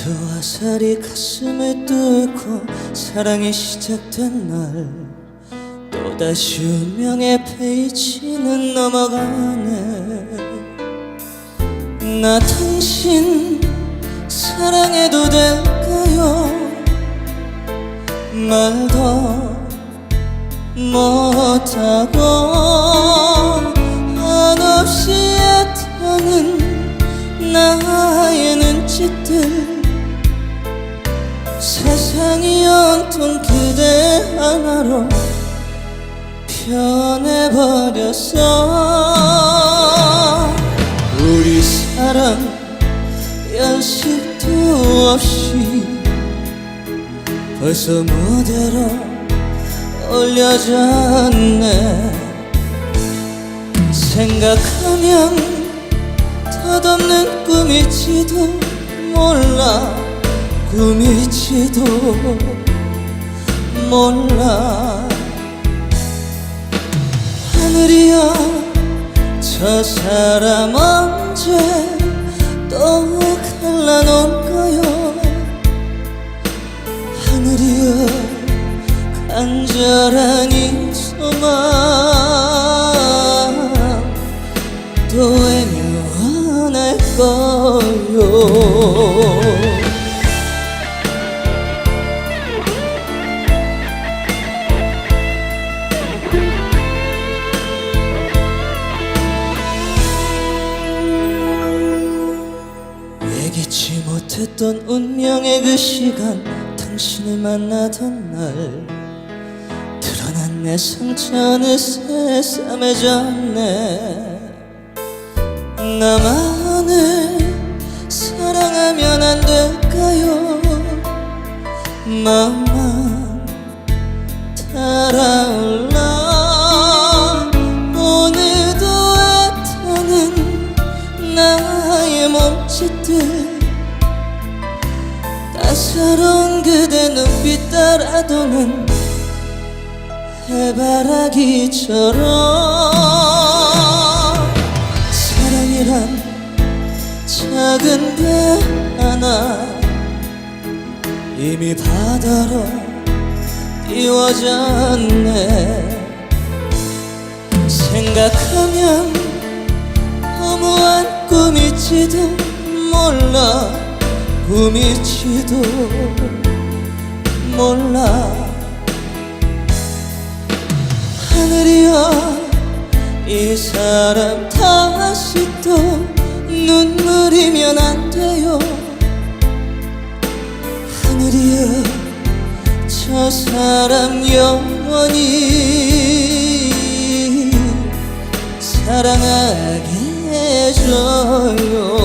햇살이 가슴을 뚫고 사랑이 시작된 날 또다시 운명의 페이지는 넘어가네. 나 당신 사랑해도 될까요? 말도 못하고 한없이 애타는 나의 눈짓들 세상이 온통 그대 하나로 변해버렸어. 우리 사랑 연습도 없이 벌써 무대로 올려졌네. 생각하면 덧없는 꿈일지도 몰라 꿈일지도 몰라. 하늘이여 저 사람 언제 또 갈라놓을까요? 하늘이여 간절한 이 소망 또 애매할 거요 예기치 못했던 운명의 그 시간 당신을 만나던 날. 드러난 내 상처는 새삼해졌네. 나만을 사랑하면 안 될까요? 마음만 달아올 따사로운 그대 눈빛 따라 도는 해바라기처럼 사랑이란 작은 배 하나 이미 바다로 띄워졌네. 생각하면 허무한 꿈일지도 몰라 꿈일지도 몰라. 하늘이여 이 사람 다시 또 눈물이면 안 돼요. 하늘이여 저 사람 영원히 사랑하게 해줘요